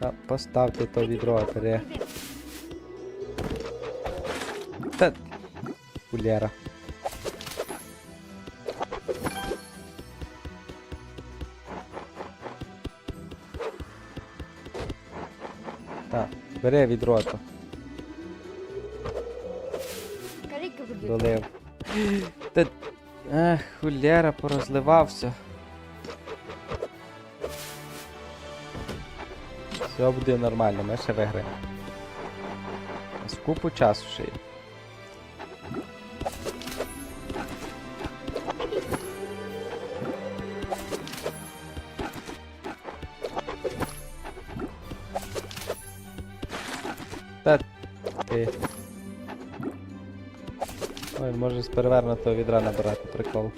Та поставте то відро, бери. Та. Кулєра. Так, бери відро то, долив. Та. Ех, хулєра порозливався. Все буде нормально, ми ще виграємо. З купу часу ще є. Ой, може з перевернутого відра набирати прикол.